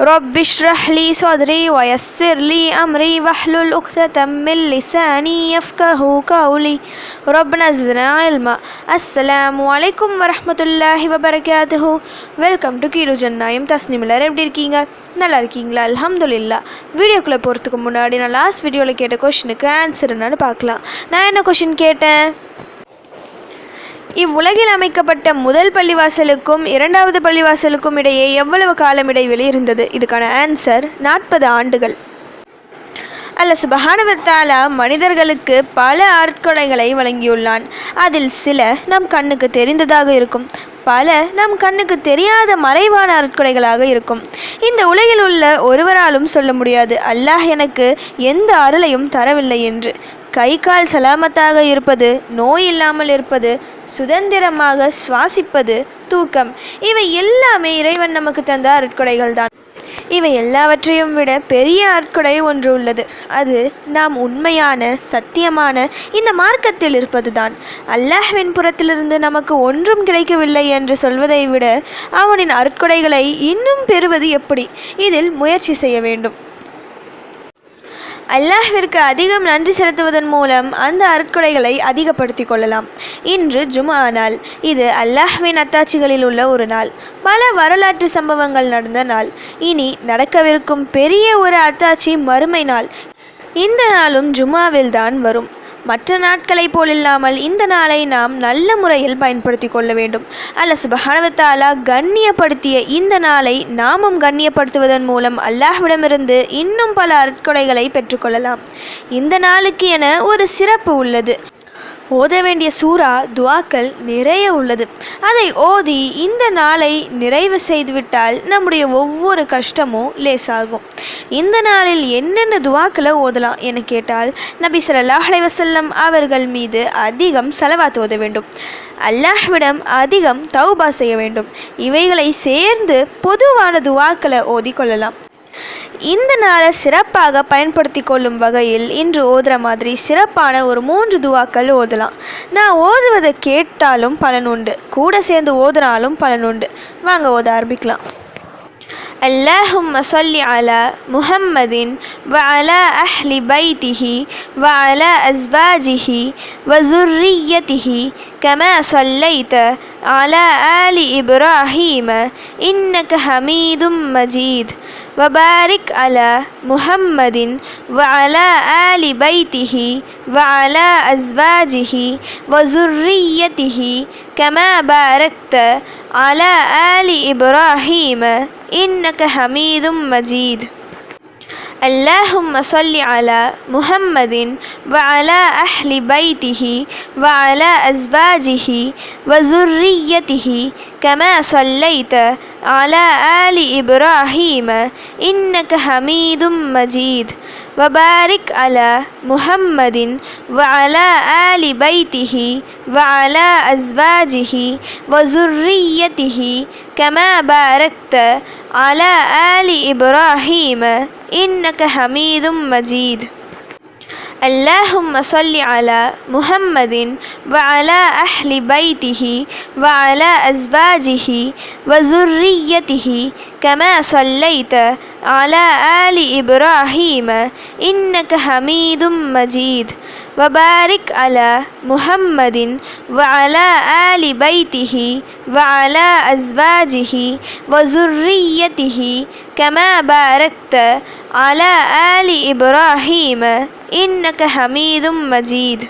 رب اشرح لي صدري ويسر لي أمري واحلل عقدة من لساني يفقه قولي ربنا زدنا علما السلام عليكم ورحمة الله وبركاته welcome to கீழு ஜன்னாயம் Tasnim எல்லாரும் எப்படி இருக்கீங்க நல்லா இருக்கீங்களா அல்ஹம்துலில்லா வீடியோக்குள்ளே போகிறதுக்கு முன்னாடி நான் லாஸ்ட் வீடியோவில் கேட்ட கொஷினுக்கு ஆன்சர் என்னன்னு பார்க்கலாம் நான் என்ன கொஷின் கேட்டேன் இவ்வுலகில் அமைக்கப்பட்ட முதல் பள்ளிவாசலுக்கும் இரண்டாவது பள்ளிவாசலுக்கும் இடையே எவ்வளவு காலம் இடைவெளி இருந்தது? இதுக்கான ஆன்சர் நாற்பது ஆண்டுகள். அல்ல சுபஹானவத்தாலா மனிதர்களுக்கு பல ஆட்கொடைகளை வழங்கியுள்ளான். அதில் சில நம் கண்ணுக்கு தெரிந்ததாக இருக்கும். பல நம் கண்ணுக்கு தெரியாத மறைவான அற்கொடைகளாக இருக்கும். இந்த உலகில் உள்ள ஒருவராலும் சொல்ல முடியாது. அல்லாஹ் எனக்கு எந்த அருளையும் தரவில்லை என்று. கை கால் சலாமத்தாக இருப்பது நோய் இல்லாமல் இருப்பது சுதந்திரமாக சுவாசிப்பது தூக்கம். இவை எல்லாமே இறைவன் நமக்கு தந்த அருட்கொடைகள் தான் இவை எல்லாவற்றையும் விட பெரிய அற்கொடை ஒன்று உள்ளது. அது நாம் உண்மையான சத்தியமான இந்த மார்க்கத்தில் இருப்பதுதான். அல்லாஹ்வின் புறத்திலிருந்து நமக்கு ஒன்றும் கிடைக்கவில்லை என்று சொல்வதை விட அவனின் அற்கொடைகளை இன்னும் பெறுவது எப்படி? இதில் முயற்சி செய்ய வேண்டும். அல்லாஹிற்கு அதிகம் நன்றி செலுத்துவதன் மூலம் அந்த அற்கொடைகளை அதிகப்படுத்திக் கொள்ளலாம். இன்று ஜுமா நாள். இது அல்லாஹ்வின் அத்தாட்சிகளில் உள்ள ஒரு நாள். பல வரலாற்று சம்பவங்கள் நடந்த நாள். இனி நடக்கவிருக்கும் பெரிய ஒரு அத்தாட்சி மறுமை நாள். இந்த நாளும் ஜுமாவில்தான் வரும். மற்ற நாட்களைப் போலில்லாமல் இந்த நாளை நாம் நல்ல முறையில் பயன்படுத்தி கொள்ள வேண்டும். அல்ல சுபஹானவத்தாலா கண்ணியப்படுத்திய இந்த நாளை நாமும் கண்ணியப்படுத்துவதன் மூலம் அல்லாஹ்விடமிருந்து இன்னும் பல அற்கொடைகளை பெற்றுக்கொள்ளலாம் இந்த நாளுக்கு என ஒரு சிறப்பு உள்ளது. ஓத வேண்டிய சூறா துவாக்கள் நிறைய உள்ளது. அதை ஓதி இந்த நாளை நிறைவு செய்துவிட்டால் நம்முடைய ஒவ்வொரு கஷ்டமும் லேசாகும். இந்த நாளில் என்னென்ன துவாக்களை ஓதலாம் என கேட்டால் நபி ஸல்லல்லாஹு வசல்லம் அவர்கள் மீது அதிகம் செலவாத்து ஓத வேண்டும். அல்லாஹ்விடம் அதிகம் தௌபா செய்ய வேண்டும். இவைகளை சேர்ந்து பொதுவான துவாக்களை ஓதிக்கொள்ளலாம் இந்த நாளை சிறப்பாக பயன்படுத்தி கொள்ளும் வகையில் இன்று ஓதுற மாதிரி சிறப்பான ஒரு மூன்று துவாக்கள் ஓதலாம். நான் ஓதுவதை கேட்டாலும் பலன் உண்டு. கூட சேர்ந்து ஓதுனாலும் பலன் உண்டு. வாங்க ஓத ஆரம்பிக்கலாம். اللهم صل على محمد وعلى أهل بيته وعلى أزواجه وذريته كما صليت على آل إبراهيم إنك حميد مجيد. وبارك على محمد وعلى آل بيته وعلى أزواجه وذريته كما باركت على آل إبراهيم إنك حميد مجيد. اللهم صل على محمد وعلى أهل بيته وعلى أزواجه وذريته كما صليت على آل إبراهيم إنك حميد مجيد. وبارك على محمد وعلى آل بيته وعلى أزواجه وذريته كما باركت على آل إبراهيم إنك حميد مجيد. اللهم صل على محمد وعلى أهل بيته وعلى أزواجه وذريته كما صليت على آل إبراهيم إنك حميد مجيد. وبارك على محمد وعلى آل بيته وعلى أزواجه وذريته كما باركت على آل إبراهيم إنك حميد مجيد.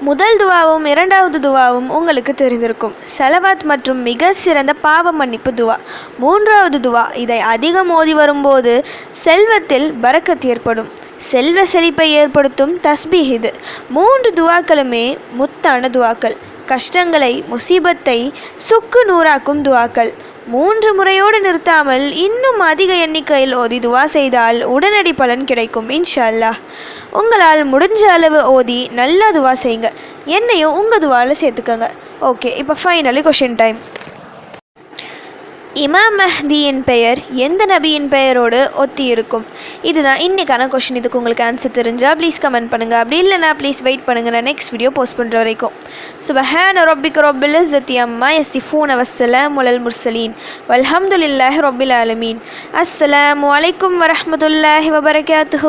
முதல் துவாவும் இரண்டாவது துவாவும் உங்களுக்கு தெரிந்திருக்கும். செலவாத் மற்றும் மிக சிறந்த பாவ மன்னிப்பு துவா. மூன்றாவது துவா இதை அதிகம் ஓதி வரும்போது செல்வத்தில் பறக்கத் ஏற்படும். செல்வ செழிப்பை ஏற்படுத்தும் தஸ்பீஹ் இது. மூன்று துவாக்களுமே முத்தான துவாக்கள். கஷ்டங்களை முசீபத்தை சுக்கு நூறாக்கும் துவாக்கள். மூன்று முறையோடு நிறுத்தாமல் இன்னும் அதிக எண்ணிக்கையில் ஓதி துவா செய்தால் உடனடி பலன் கிடைக்கும் இன்ஷா அல்லாஹ் உங்களால் முடிஞ்ச அளவு ஓதி நல்லா துவா செய்யுங்க. என்னையும் உங்கள் துவாவில் சேர்த்துக்கோங்க. ஓகே இப்போ ஃபைனலி கொஷின் டைம் இமாம் மஹ்தியின் பெயர் எந்த நபியின் பெயரோடு ஒத்தி இருக்கும் இதுதான் இன்றைக்கான கொஷின் இதுக்கு உங்களுக்கு ஆன்சர் தெரிஞ்சால் ப்ளீஸ் கமெண்ட் பண்ணுங்கள் அப்படி இல்லைனா ப்ளீஸ் வெயிட் பண்ணுங்கள் நான் நெக்ஸ்ட் வீடியோ போஸ்ட் பண்ணுற வரைக்கும். சுபஹான் ரொபிக் ரொபில் இஸ்ஸத்தி அம்மா எஸ்திஃபூன் வஸ்ஸலாம் முலல் முர்சலீன் வல்ஹம்துல்லாஹ் ரொபில் ஆலமீன். அஸ்ஸலாமு அலைக்கும் வரமத்துல்லாஹி வபரகாத்து